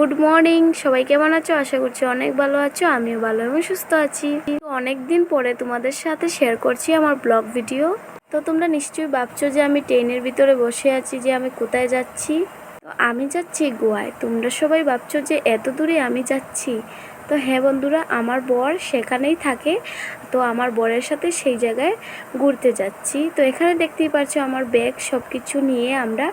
Good morning সবাই কেমন আছো? আশা করছি অনেক ভালো আছো। আমিও ভালো এবং সুস্থ আছি। অনেক দিন পরে তোমাদের সাথে শেয়ার করছি আমার ব্লগ ভিডিও তো তোমরা নিশ্চয়ই ভাবছ যে আমি ট্রেনের ভিতরে বসে আছি যে আমি কোথায় যাচ্ছি? তো আমি যাচ্ছি গোয়ায়। তোমরা সবাই ভাবছ যে এত দূরে আমি যাচ্ছি। তো হ্যাঁ বন্ধুরা, আমার বর সেখানেই থাকে। তো আমার বরের সাথে সেই জায়গায় ঘুরতে যাচ্ছি। তো এখানে দেখতেই পাচ্ছ আমার ব্যাগ সব কিছু নিয়ে আমরা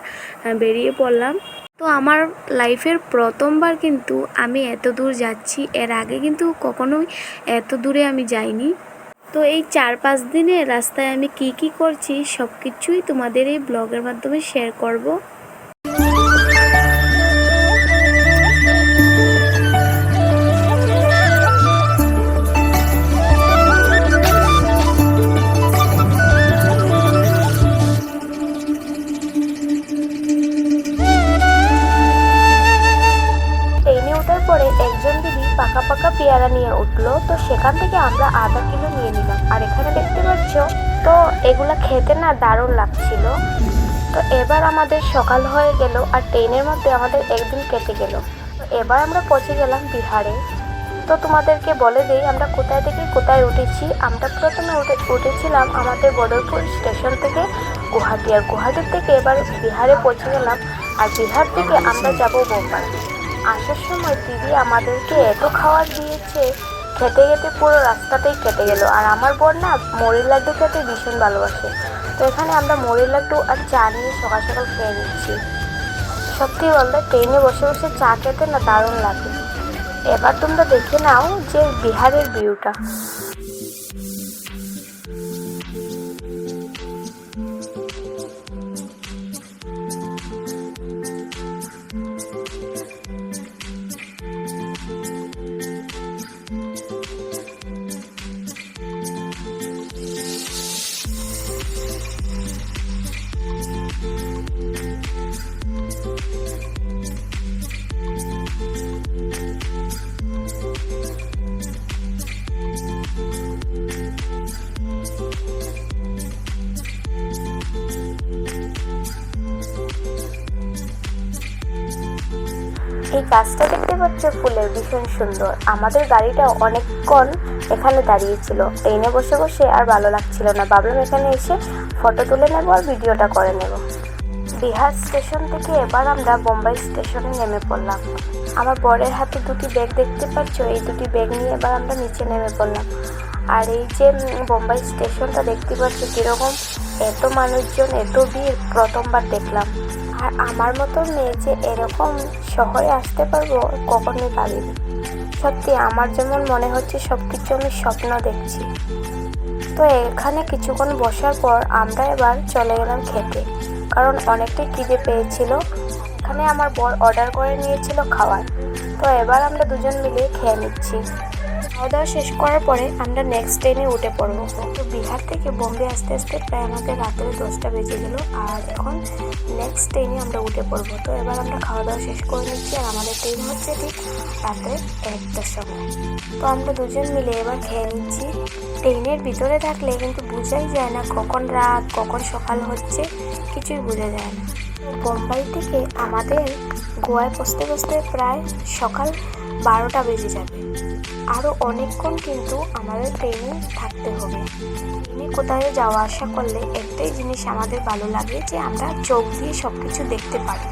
বেরিয়ে পড়লাম। তো আমার লাইফের প্রথমবার কিন্তু আমি এত দূর যাচ্ছি। এর আগে কিন্তু কখনোই এত দূরে আমি যাইনি। তো এই চার পাঁচ দিনে রাস্তায় আমি কি কি করছি সব কিছুই তোমাদের এই ব্লগের মাধ্যমে শেয়ার করব। পেয়ারা নিয়ে উঠল, তো সেখান থেকে আমরা আধা কিলো নিয়ে নিলাম। আর এখানে দেখতে পাচ্ছ, তো এগুলো খেতে না দারুণ লাগছিল। তো এবার আমাদের সকাল হয়ে গেল, আর ট্রেনের মধ্যে আমাদের একদিন কেটে গেল। এবার আমরা পৌঁছে গেলাম বিহারে। তো তোমাদেরকে বলে দিই, আমরা কোথায় থেকে কোথায় উঠেছি? আমরা প্রথমে উঠে, উঠেছিলাম আমাদের বদরপুর স্টেশন থেকে গুয়াহাটি। আর গুয়াহাটির থেকে এবার বিহারে পৌঁছে গেলাম, আর বিহার থেকে আমরা যাব বোম্বাই। আসার সময় দিদি আমাদেরকে এত খাবার দিয়েছে, খেতে খেতে পুরো রাস্তাতেই কেটে গেল। আর আমার বোন না মরির লাড্ডু খেতে ভীষণ ভালোবাসে। তো এখানে আমরা মরির লাড্ডু আর চা নিয়ে সকাল সকাল খেয়ে নিচ্ছি। সত্যি বলতে ট্রেনে বসে বসে চা খেতে না দারুণ লাগে। এবার তোমরা দেখে নাও যে বিহারের ভিউটা। এই গাছটা দেখতে পাচ্ছ? ফুলের ভীষণ সুন্দর। আমাদের গাড়িটা অনেকক্ষণ এখানে দাঁড়িয়েছিল। ট্রেনে বসে বসে আর ভালো লাগছিল না। ভাবলাম এখানে এসে ফটো তুলে নেব আর ভিডিওটা করে নেব। বিহার স্টেশন থেকে এবার আমরা বোম্বাই স্টেশনে নেমে পড়লাম। আমার বরের হাতে দুটি ব্যাগ দেখতে পাচ্ছ? এই দুটি ব্যাগ নিয়ে এবার আমরা নিচে নেমে পড়লাম। আর এই যে বোম্বাই স্টেশনটা দেখতে পাচ্ছ কীরকম? এত মানুষজন, এত ভিড় প্রথমবার দেখলাম। আর আমার মতো মেয়ে যে এরকম শহরে আসতে পারব কখনোই ভাবিনি। সত্যি আমার যেমন মনে হচ্ছে সব কিছু আমি স্বপ্ন দেখছি। তো এখানে কিছুক্ষণ বসার পর আমরা এবার চলে গেলাম খেতে। কারণ অনেকটাই খিদে পেয়েছিল। এখানে আমার বর অর্ডার করে নিয়েছিল খাবার। তো এবার আমরা দুজন মিলে খেয়ে নিচ্ছি। খাওয়া দাওয়া শেষ করার পরে আমরা নেক্সট ট্রেনে উঠে পড়ব। তো বিহার থেকে বোম্বে আসতে আসতে প্রায় আমাদের রাত্রে দশটা বেজে গেল। আর এখন নেক্সট ট্রেনে আমরা উঠে পড়ব। তো এবার আমরা খাওয়া দাওয়া শেষ করে নিচ্ছি। আর আমাদের ট্রেন হচ্ছে ঠিক রাত্রে একটার সময়। তো আমরা দুজন মিলে এবার খেয়ে নিচ্ছি। ট্রেনের ভিতরে থাকলে কিন্তু বোঝাই যায় না কখন রাত, কখন সকাল হচ্ছে, কিছুই বোঝা যায় না। বোম্বাই থেকে আমাদের গোয়ায় পৌঁছতে পৌঁছতে প্রায় সকাল বারোটা বেজে যাবে। আরও অনেকক্ষণ কিন্তু আমাদের ট্রেনে থাকতে হবে। ট্রেনে কোথাও যাওয়া আসা করলে একটাই জিনিস আমাদের ভালো লাগে যে আমরা চোখ দিয়ে সব কিছু দেখতে পারি।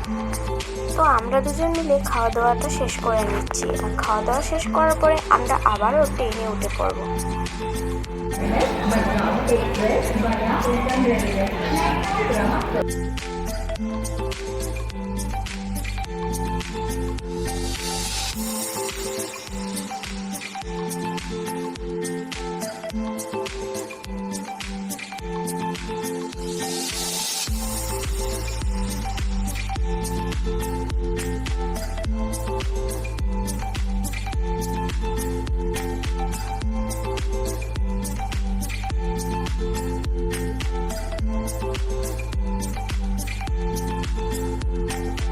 তো আমরা দুজন মিলে খাওয়া দাওয়াটা শেষ করে নিচ্ছি আর খাওয়া দাওয়া শেষ করার পরে আমরা আবারও ট্রেনে উঠে পড়ব।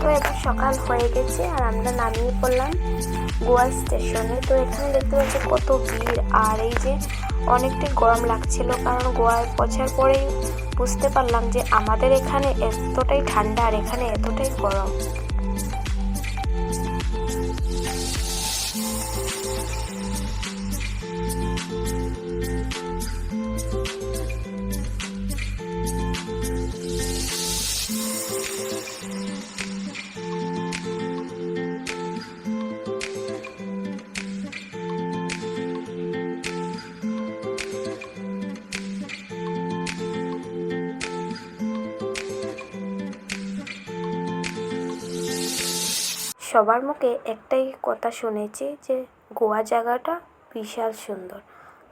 তো এবার সকাল হয়ে গেছে আর আমরা নামিয়ে পড়লাম গোয়া স্টেশনে। তো এখানে দেখতে পাচ্ছি কত ভিড়। আর এই যে অনেকটাই গরম লাগছিল, কারণ গোয়ায় পৌঁছার পরেই বুঝতে পারলাম যে আমাদের এখানে এতটাই ঠান্ডা আর এখানে এতটাই গরম। সবার মুখে একটাই কথা শুনেছি যে গোয়া জায়গাটা বিশাল সুন্দর।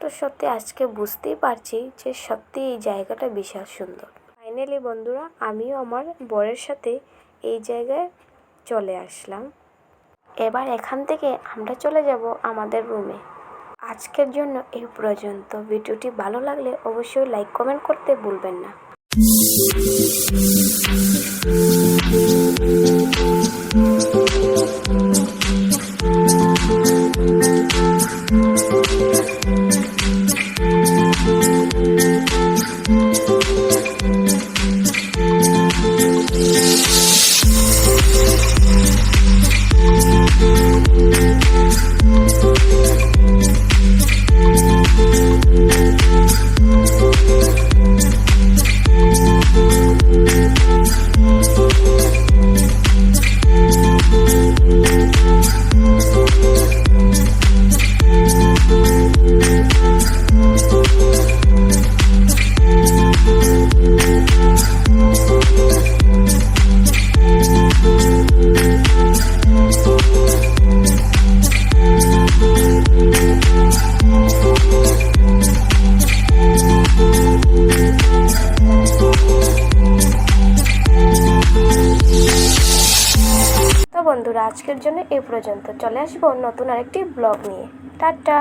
তো সত্যি আজকে বুঝতেই পারছি যে সত্যি এই জায়গাটা বিশাল সুন্দর। ফাইনালি বন্ধুরা, আমিও আমার বরের সাথে এই জায়গায় চলে আসলাম। এবার এখান থেকে আমরা চলে যাব আমাদের রুমে আজকের জন্য এই পর্যন্ত। ভিডিওটি ভালো লাগলে অবশ্যই লাইক কমেন্ট করতে ভুলবেন না। বন্ধুরা আজকের জন্য এ পর্যন্ত। চলে আসব নতুন আরেকটি ব্লগ নিয়ে। টাটা!